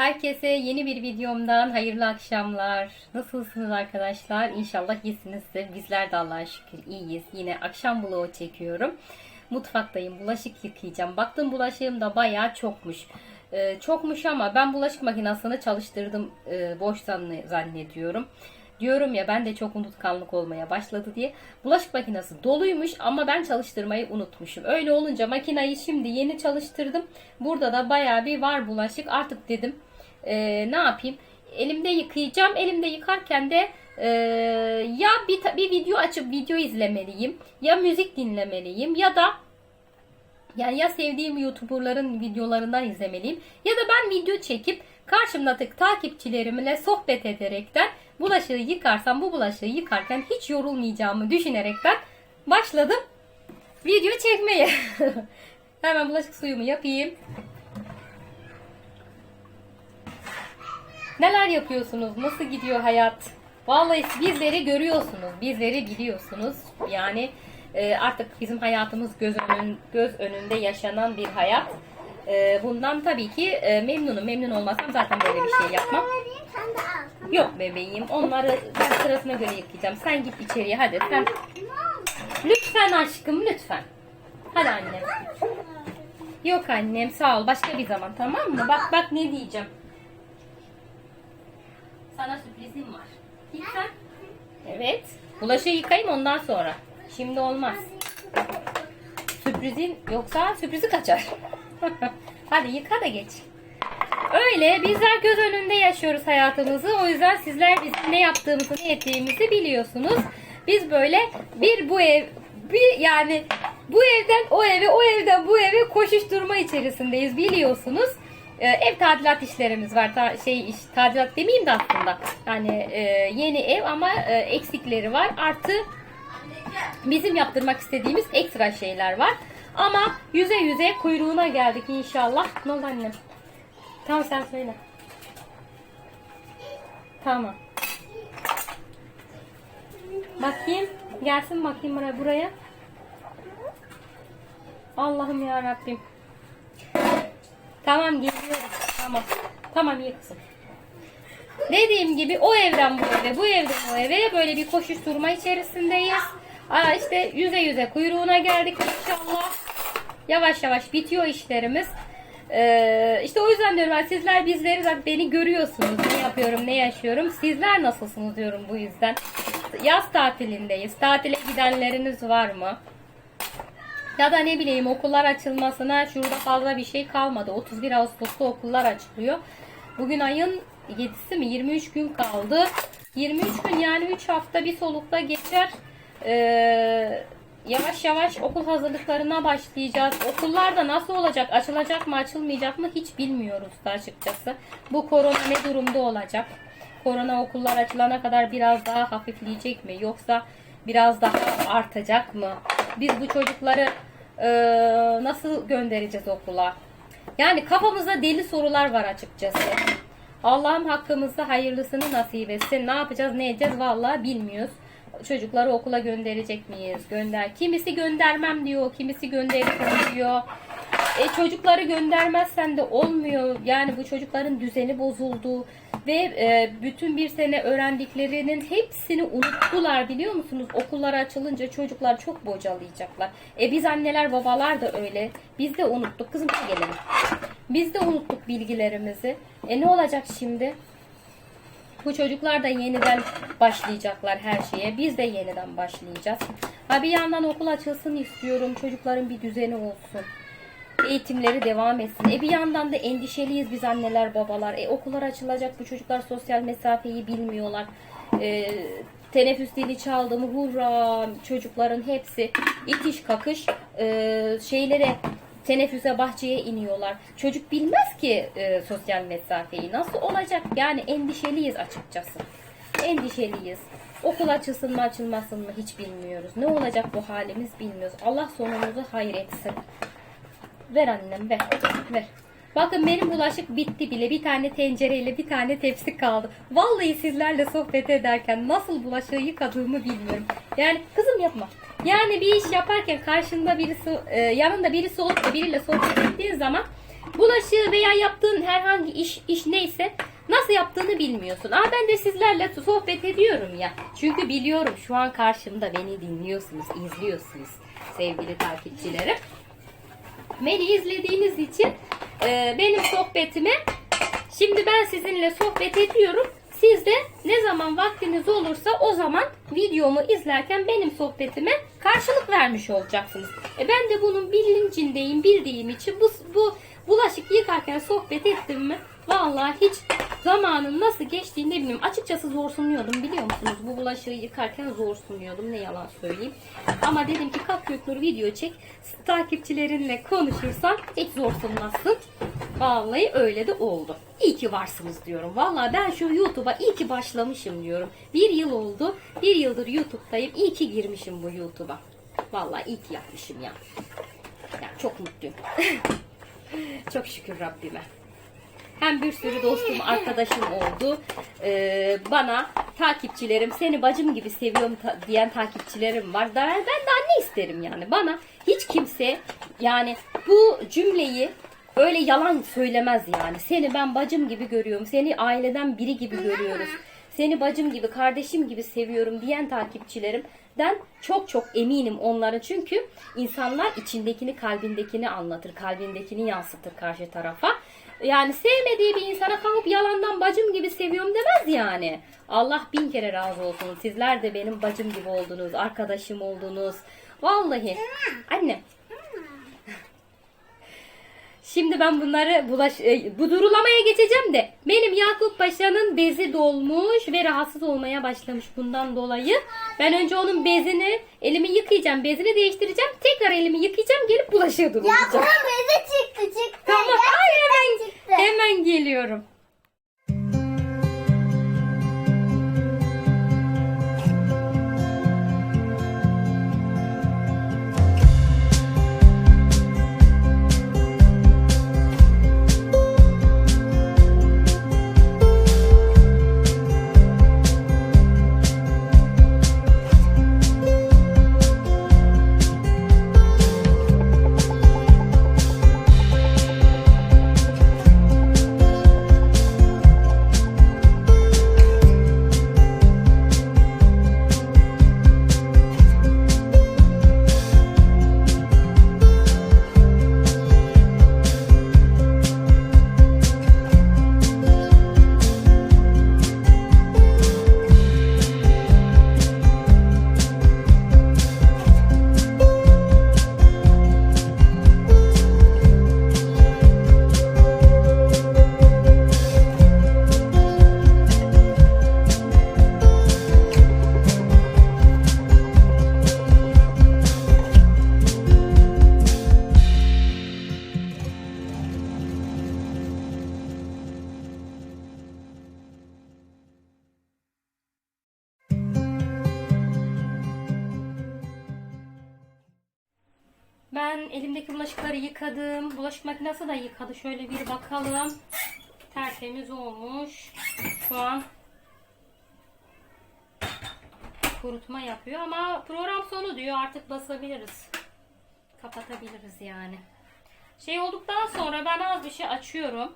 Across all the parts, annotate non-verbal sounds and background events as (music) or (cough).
Herkese yeni bir videomdan hayırlı akşamlar. Nasılsınız arkadaşlar? İnşallah iyisinizdir. Bizler de Allah'a şükür iyiyiz. Yine akşam vlogu çekiyorum. Mutfaktayım. Bulaşık yıkayacağım. Baktım bulaşığım da bayağı çokmuş. Ee, çokmuş ama ben bulaşık makinesini çalıştırdım. Ee, boş zanne- zannediyorum. Diyorum ya ben de çok unutkanlık olmaya başladı diye. Bulaşık makinesi doluymuş ama ben çalıştırmayı unutmuşum. Öyle olunca makinayı şimdi yeni çalıştırdım. Burada da bayağı bir var bulaşık. Artık dedim e, ne yapayım? Elimde yıkayacağım. Elimde yıkarken de e, ya bir, bir video açıp video izlemeliyim. Ya müzik dinlemeliyim. Ya da yani ya sevdiğim YouTuber'ların videolarından izlemeliyim ya da ben video çekip karşımdaki takipçilerimle sohbet ederekten bulaşığı yıkarsam bu bulaşığı yıkarken hiç yorulmayacağımı düşünerekten başladım video çekmeye. (laughs) Hemen bulaşık suyumu yapayım. Neler yapıyorsunuz? Nasıl gidiyor hayat? Vallahi bizleri görüyorsunuz, bizleri biliyorsunuz. Yani e, artık bizim hayatımız göz, önün, göz önünde yaşanan bir hayat. E, bundan tabii ki e, memnunum. Memnun olmasam zaten böyle bir şey yapmam. Yok bebeğim. Onları ben sırasına göre yıkayacağım. Sen git içeriye hadi. Sen lütfen aşkım lütfen. Hadi annem. Yok annem sağ ol. Başka bir zaman tamam mı? Bak bak ne diyeceğim. Sana sürprizim var. Git sen. Evet. Bulaşığı yıkayayım ondan sonra. Şimdi olmaz. Sürprizin yoksa sürprizi kaçar. (laughs) Hadi yıka da geç. Öyle bizler göz önünde yaşıyoruz hayatımızı. O yüzden sizler bizim ne yaptığımızı, ne ettiğimizi biliyorsunuz. Biz böyle bir bu ev, bir yani bu evden o eve, o evden bu eve koşuşturma içerisindeyiz biliyorsunuz. Ee, ev tadilat işlerimiz var. Ta- şey iş, tadilat demeyeyim de aslında. Yani e, yeni ev ama e, eksikleri var. Artı bizim yaptırmak istediğimiz ekstra şeyler var. Ama yüze yüze kuyruğuna geldik inşallah. Ne oldu annem? Tamam sen söyle. Tamam. Bakayım. Gelsin bakayım buraya. buraya. Allah'ım ya Rabbim. Tamam geliyorum. Tamam. Tamam iyi. Dediğim gibi o evden bu eve, bu evden o eve böyle bir koşuşturma içerisindeyiz. Aa işte yüze yüze kuyruğuna geldik inşallah. Yavaş yavaş bitiyor işlerimiz. Ee, işte o yüzden diyorum ben sizler bizleri zaten beni görüyorsunuz. Ne yapıyorum, ne yaşıyorum. Sizler nasılsınız diyorum bu yüzden. Yaz tatilindeyiz. Tatile gidenleriniz var mı? Ya da ne bileyim okullar açılmasına şurada fazla bir şey kalmadı. 31 Ağustos'ta okullar açılıyor. Bugün ayın 7'si mi? 23 gün kaldı. 23 gün yani 3 hafta bir solukta geçer. Ee, yavaş yavaş okul hazırlıklarına başlayacağız. Okullar da nasıl olacak? Açılacak mı açılmayacak mı hiç bilmiyoruz da açıkçası. Bu korona ne durumda olacak? Korona okullar açılana kadar biraz daha hafifleyecek mi? Yoksa biraz daha artacak mı? Biz bu çocukları e, nasıl göndereceğiz okula? Yani kafamızda deli sorular var açıkçası. Allah'ım hakkımızda hayırlısını nasip etsin. Ne yapacağız, ne edeceğiz vallahi bilmiyoruz. Çocukları okula gönderecek miyiz? Gönder. Kimisi göndermem diyor, kimisi gönderirim diyor. E, çocukları göndermezsen de olmuyor. Yani bu çocukların düzeni bozuldu ve e, bütün bir sene öğrendiklerinin hepsini unuttular biliyor musunuz? Okullar açılınca çocuklar çok bocalayacaklar. E biz anneler babalar da öyle. Biz de unuttuk. Kızım gel gelelim. Biz de unuttuk bilgilerimizi. E ne olacak şimdi? Bu çocuklar da yeniden başlayacaklar her şeye. Biz de yeniden başlayacağız. Ha bir yandan okul açılsın istiyorum. Çocukların bir düzeni olsun. Eğitimleri devam etsin. E bir yandan da endişeliyiz biz anneler babalar. E okullar açılacak. Bu çocuklar sosyal mesafeyi bilmiyorlar. E, teneffüs dili çaldı mı hurra çocukların hepsi itiş kakış e, şeylere teneffüse bahçeye iniyorlar. Çocuk bilmez ki e, sosyal mesafeyi. Nasıl olacak? Yani endişeliyiz açıkçası. Endişeliyiz. Okul açılsın mı açılmasın mı hiç bilmiyoruz. Ne olacak bu halimiz bilmiyoruz. Allah sonumuzu hayır etsin. Ver annem ver. Ver. Bakın benim bulaşık bitti bile. Bir tane tencereyle bir tane tepsi kaldı. Vallahi sizlerle sohbet ederken nasıl bulaşığı yıkadığımı bilmiyorum. Yani kızım yapma. Yani bir iş yaparken karşında birisi, e, yanında birisi olup da biriyle sohbet ettiğin zaman bulaşığı veya yaptığın herhangi iş iş neyse nasıl yaptığını bilmiyorsun. Ama ben de sizlerle sohbet ediyorum ya. Çünkü biliyorum şu an karşımda beni dinliyorsunuz, izliyorsunuz sevgili takipçilerim. Beni izlediğiniz için e, benim sohbetime şimdi ben sizinle sohbet ediyorum. Siz de ne zaman vaktiniz olursa o zaman videomu izlerken benim sohbetime karşılık vermiş olacaksınız. E ben de bunun bilincindeyim, bildiğim için bu, bu bulaşık yıkarken sohbet ettim mi? Vallahi hiç zamanın nasıl geçtiğini de bilmiyorum. Açıkçası zorsunuyordum biliyor musunuz? Bu bulaşığı yıkarken zorsunuyordum. Ne yalan söyleyeyim. Ama dedim ki kalk Göknur video çek. Takipçilerinle konuşursan hiç zorsunmazsın. Vallahi öyle de oldu. İyi ki varsınız diyorum. Vallahi ben şu YouTube'a iyi ki başlamışım diyorum. Bir yıl oldu. Bir yıldır YouTube'dayım. İyi ki girmişim bu YouTube'a. Vallahi iyi ki yapmışım ya. ya çok mutluyum. (laughs) çok şükür Rabbime. Hem bir sürü dostum, arkadaşım oldu. Ee, bana takipçilerim, seni bacım gibi seviyorum ta- diyen takipçilerim var. Ben daha ne isterim yani? Bana hiç kimse yani bu cümleyi öyle yalan söylemez yani. Seni ben bacım gibi görüyorum. Seni aileden biri gibi görüyoruz. Seni bacım gibi, kardeşim gibi seviyorum diyen takipçilerimden çok çok eminim onların. Çünkü insanlar içindekini, kalbindekini anlatır. Kalbindekini yansıtır karşı tarafa. Yani sevmediği bir insana kalkıp yalandan bacım gibi seviyorum demez yani. Allah bin kere razı olsun. Sizler de benim bacım gibi oldunuz, arkadaşım oldunuz. Vallahi. Anne. Şimdi ben bunları bulaş e, bu durulamaya geçeceğim de benim Yakup Paşa'nın bezi dolmuş ve rahatsız olmaya başlamış bundan dolayı. Ben önce onun bezini elimi yıkayacağım, bezini değiştireceğim. Tekrar elimi yıkayacağım, gelip bulaşığı durulayacağım. Yakup'un bezi çıktı çıktı. Tamam, ay hemen, çıktı. hemen geliyorum. Ben elimdeki bulaşıkları yıkadım. Bulaşık makinesi de yıkadı. Şöyle bir bakalım. Tertemiz olmuş. Şu an kurutma yapıyor ama program sonu diyor. Artık basabiliriz. Kapatabiliriz yani. Şey olduktan sonra ben az bir şey açıyorum.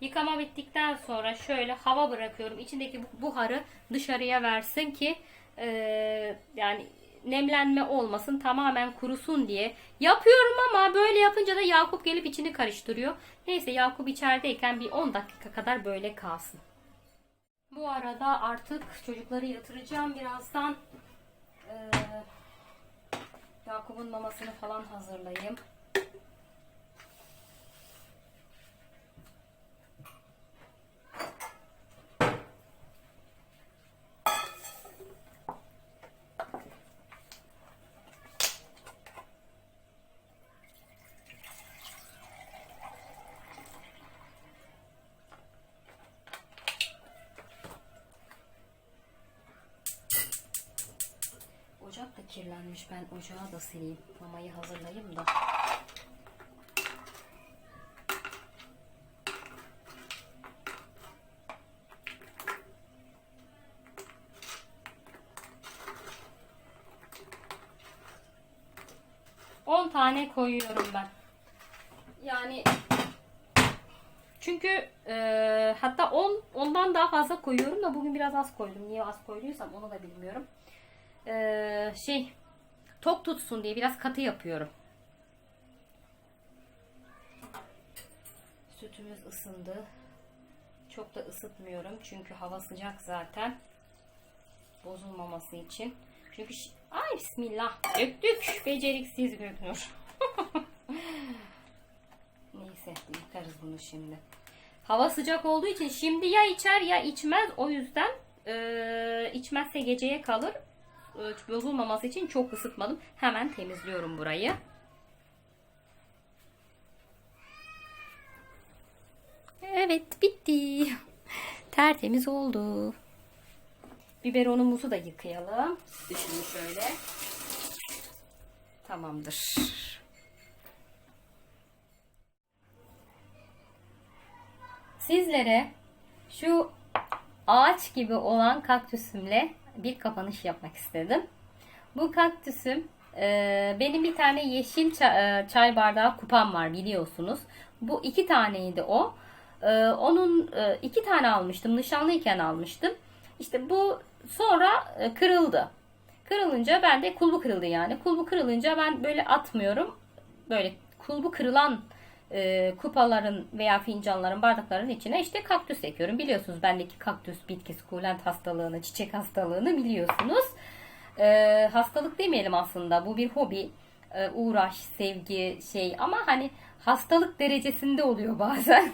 Yıkama bittikten sonra şöyle hava bırakıyorum. İçindeki bu- buharı dışarıya versin ki eee, yani nemlenme olmasın tamamen kurusun diye. Yapıyorum ama böyle yapınca da Yakup gelip içini karıştırıyor. Neyse Yakup içerideyken bir 10 dakika kadar böyle kalsın. Bu arada artık çocukları yatıracağım birazdan. Eee Yakup'un mamasını falan hazırlayayım. Ocak da kirlenmiş. Ben ocağı da sileyim. Mamayı hazırlayayım da. On tane koyuyorum ben. Yani Çünkü e, hatta 10 ondan daha fazla koyuyorum da bugün biraz az koydum. Niye az koyduysam onu da bilmiyorum. E, şey tok tutsun diye biraz katı yapıyorum. Sütümüz ısındı. Çok da ısıtmıyorum çünkü hava sıcak zaten. Bozulmaması için. Çünkü ay bismillah döktük. Beceriksiz Göknur. (laughs) Neyse yıkarız bunu şimdi. Hava sıcak olduğu için şimdi ya içer ya içmez. O yüzden eee, içmezse geceye kalır. Bozulmaması için çok ısıtmadım. Hemen temizliyorum burayı. Evet bitti. Tertemiz oldu. Biberonumuzu da yıkayalım. Dışını şöyle. Tamamdır. Sizlere şu ağaç gibi olan kaktüsümle bir kapanış yapmak istedim. Bu kaktüsüm e, benim bir tane yeşil ça- e, çay bardağı kupam var biliyorsunuz. Bu iki taneydi o. E, onun e, iki tane almıştım. Nişanlıyken almıştım. İşte bu sonra e, kırıldı. Kırılınca ben de kulbu kırıldı yani. Kulbu kırılınca ben böyle atmıyorum. Böyle kulbu kırılan e, kupaların veya fincanların, bardakların içine işte kaktüs ekiyorum. Biliyorsunuz bendeki kaktüs bitkisi kulent hastalığını, çiçek hastalığını biliyorsunuz. E, hastalık demeyelim aslında. Bu bir hobi, e, uğraş, sevgi, şey ama hani hastalık derecesinde oluyor (laughs) bazen.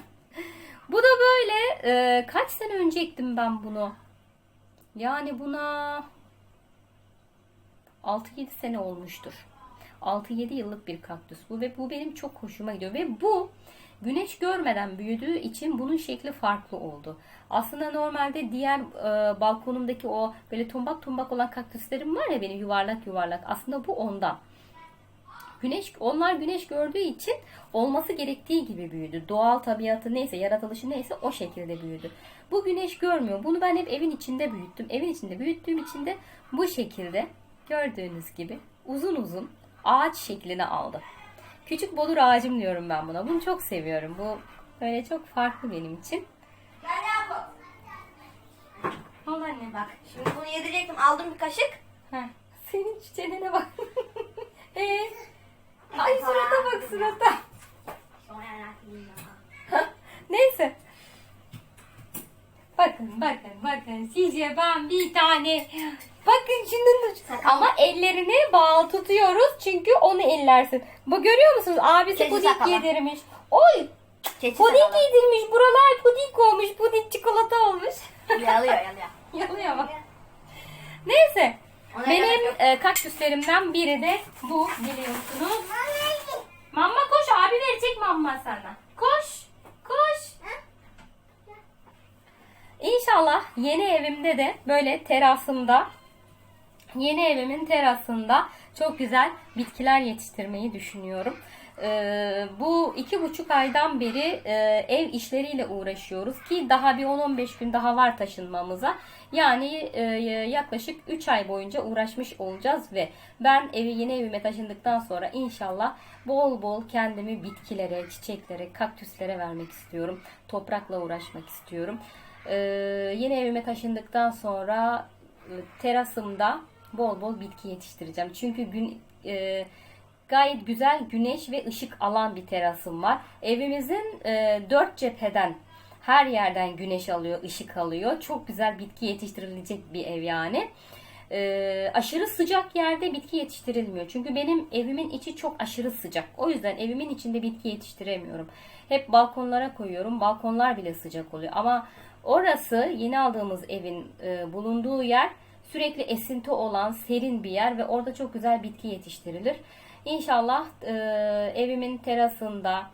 Bu da böyle e, kaç sene önce ektim ben bunu. Yani buna 6-7 sene olmuştur. 6-7 yıllık bir kaktüs bu ve bu benim çok hoşuma gidiyor ve bu güneş görmeden büyüdüğü için bunun şekli farklı oldu. Aslında normalde diğer e, balkonumdaki o böyle tombak tombak olan kaktüslerim var ya benim yuvarlak yuvarlak aslında bu ondan. Güneş onlar güneş gördüğü için olması gerektiği gibi büyüdü. Doğal tabiatı neyse, yaratılışı neyse o şekilde büyüdü. Bu güneş görmüyor. Bunu ben hep evin içinde büyüttüm. Evin içinde büyüttüğüm için de bu şekilde gördüğünüz gibi uzun uzun ağaç şeklini aldı. Küçük bodur ağacım diyorum ben buna. Bunu çok seviyorum. Bu böyle çok farklı benim için. Ben ne yapayım? Al anne bak. Şimdi bunu yedirecektim. Aldım bir kaşık. Heh, senin çiçeğine bak. (laughs) ee, ay surata bak surata. Neyse. Bakın bakın bakın size ben bir tane bakın şunun da- ama ellerini bağlı tutuyoruz çünkü onu ellersin. Bu görüyor musunuz? Abisi Keçi puding sakala. yedirmiş. Oy! Keçi Puding sakalı. yedirmiş. Buralar puding olmuş. Puding çikolata olmuş. Yalıyor yalıyor. (laughs) Yalıyor bak. Neyse. Ona Benim e, kaktüslerimden biri de bu biliyorsunuz. Mamma koş abi verecek mamma sana. Koş. İnşallah yeni evimde de böyle terasımda yeni evimin terasında çok güzel bitkiler yetiştirmeyi düşünüyorum. Ee, bu iki buçuk aydan beri e, ev işleriyle uğraşıyoruz ki daha bir 10-15 gün daha var taşınmamıza. Yani e, yaklaşık 3 ay boyunca uğraşmış olacağız ve ben evi yeni evime taşındıktan sonra inşallah bol bol kendimi bitkilere, çiçeklere, kaktüslere vermek istiyorum. Toprakla uğraşmak istiyorum. Ee, yeni evime taşındıktan sonra e, terasımda bol bol bitki yetiştireceğim. Çünkü gün e, gayet güzel güneş ve ışık alan bir terasım var. Evimizin e, dört cepheden her yerden güneş alıyor, ışık alıyor. Çok güzel bitki yetiştirilecek bir ev yani. E, aşırı sıcak yerde bitki yetiştirilmiyor. Çünkü benim evimin içi çok aşırı sıcak. O yüzden evimin içinde bitki yetiştiremiyorum. Hep balkonlara koyuyorum. Balkonlar bile sıcak oluyor. Ama orası yeni aldığımız evin e, bulunduğu yer sürekli esinti olan serin bir yer ve orada çok güzel bitki yetiştirilir. İnşallah e, evimin terasında,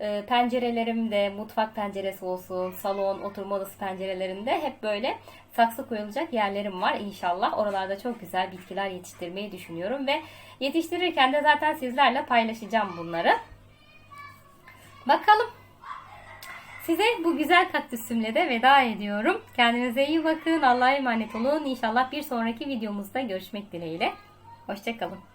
e, pencerelerimde, mutfak penceresi olsun, salon, oturma odası pencerelerinde hep böyle saksı koyulacak yerlerim var inşallah. Oralarda çok güzel bitkiler yetiştirmeyi düşünüyorum ve yetiştirirken de zaten sizlerle paylaşacağım bunları. Bakalım. Size bu güzel kaktüsümle de veda ediyorum. Kendinize iyi bakın. Allah'a emanet olun. İnşallah bir sonraki videomuzda görüşmek dileğiyle. Hoşçakalın.